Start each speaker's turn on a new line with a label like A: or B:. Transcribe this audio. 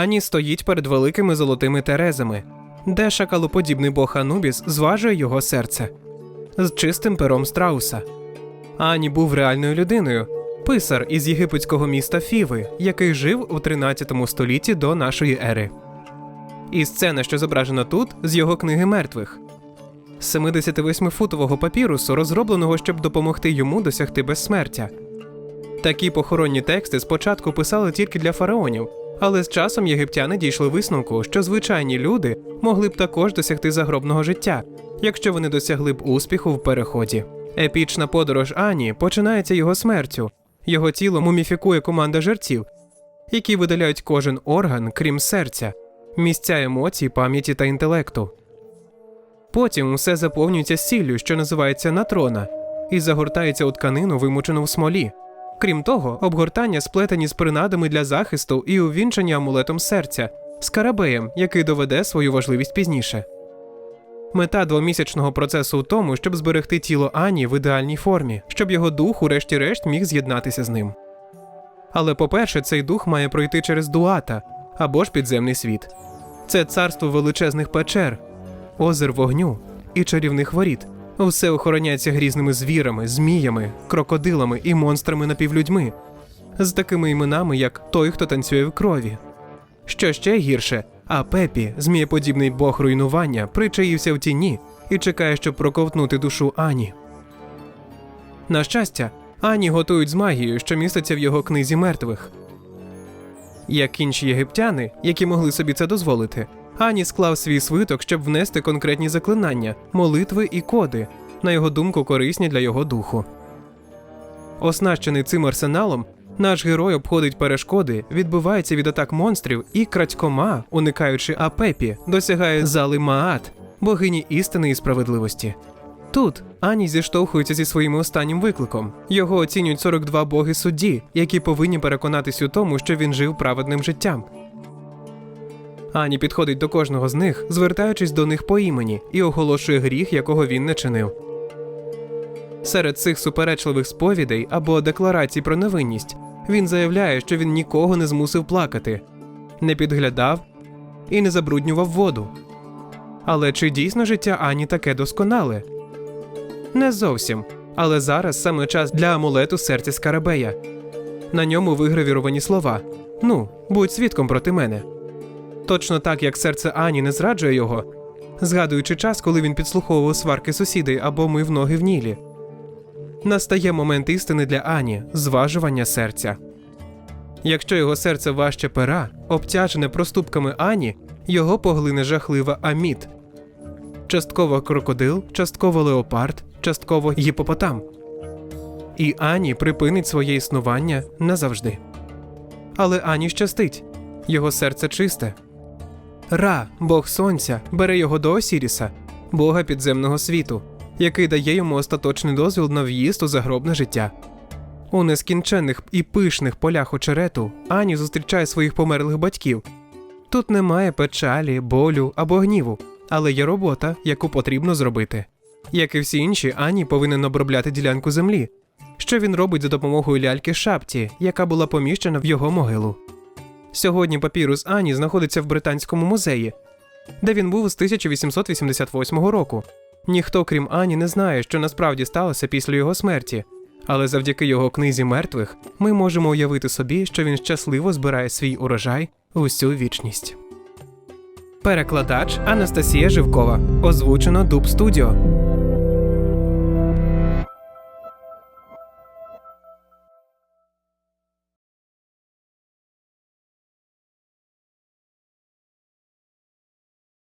A: Ані стоїть перед великими золотими терезами, де шакалоподібний бог Анубіс зважує його серце з чистим пером страуса. Ані був реальною людиною, писар із єгипетського міста Фіви, який жив у 13 столітті до нашої ери. І сцена, що зображена тут, з його книги мертвих. З 78-футового папірусу, розробленого, щоб допомогти йому досягти безсмертя. Такі похоронні тексти спочатку писали тільки для фараонів, але з часом єгиптяни дійшли висновку, що звичайні люди могли б також досягти загробного життя, якщо вони досягли б успіху в переході. Епічна подорож Ані починається його смертю. Його тіло муміфікує команда жерців, які видаляють кожен орган, крім серця, місця емоцій, пам'яті та інтелекту. Потім все заповнюється сіллю, що називається натрона, і загортається у тканину, вимучену в смолі. Крім того, обгортання сплетені з принадами для захисту і увінчані амулетом серця, скарабеєм, який доведе свою важливість пізніше. Мета двомісячного процесу у тому, щоб зберегти тіло Ані в ідеальній формі, щоб його дух, урешті-решт, міг з'єднатися з ним. Але по-перше, цей дух має пройти через дуата або ж підземний світ. Це царство величезних печер, озер вогню і чарівних воріт. Все охороняється грізними звірами, зміями, крокодилами і монстрами напівлюдьми, з такими іменами, як той, хто танцює в крові. Що ще гірше, а Пепі, змієподібний бог руйнування, причаївся в тіні і чекає, щоб проковтнути душу Ані. На щастя, Ані готують з магією, що міститься в його книзі мертвих. Як інші єгиптяни, які могли собі це дозволити, Ані склав свій свиток, щоб внести конкретні заклинання, молитви і коди, на його думку, корисні для його духу. Оснащений цим арсеналом, наш герой обходить перешкоди, відбивається від атак монстрів і крадькома, уникаючи Апепі, досягає зали Маат, богині істини і справедливості. Тут Ані зіштовхується зі своїм останнім викликом. Його оцінюють 42 боги судді, які повинні переконатись у тому, що він жив праведним життям. Ані підходить до кожного з них, звертаючись до них по імені, і оголошує гріх, якого він не чинив. Серед цих суперечливих сповідей або декларацій про невинність він заявляє, що він нікого не змусив плакати, не підглядав і не забруднював воду. Але чи дійсно життя Ані таке досконале? Не зовсім. Але зараз саме час для амулету серця Скарабея. На ньому вигравіровані слова: Ну, будь свідком проти мене. Точно так, як серце Ані не зраджує його, згадуючи час, коли він підслуховував сварки сусідей або мив ноги в нілі. Настає момент істини для Ані зважування серця. Якщо його серце важче пера, обтяжене проступками Ані, його поглине жахлива аміт. Частково крокодил, частково леопард, частково гіпопотам. І Ані припинить своє існування назавжди. Але Ані щастить його серце чисте. Ра, бог сонця, бере його до Осіріса, бога підземного світу, який дає йому остаточний дозвіл на в'їзд у загробне життя. У нескінченних і пишних полях очерету Ані зустрічає своїх померлих батьків. Тут немає печалі, болю або гніву, але є робота, яку потрібно зробити. Як і всі інші, Ані повинен обробляти ділянку землі, що він робить за допомогою ляльки шапті, яка була поміщена в його могилу. Сьогодні папірус Ані знаходиться в Британському музеї, де він був з 1888 року. Ніхто, крім Ані, не знає, що насправді сталося після його смерті, але завдяки його книзі мертвих ми можемо уявити собі, що він щасливо збирає свій урожай усю вічність. Перекладач Анастасія Живкова. Озвучено Дуб Студіо.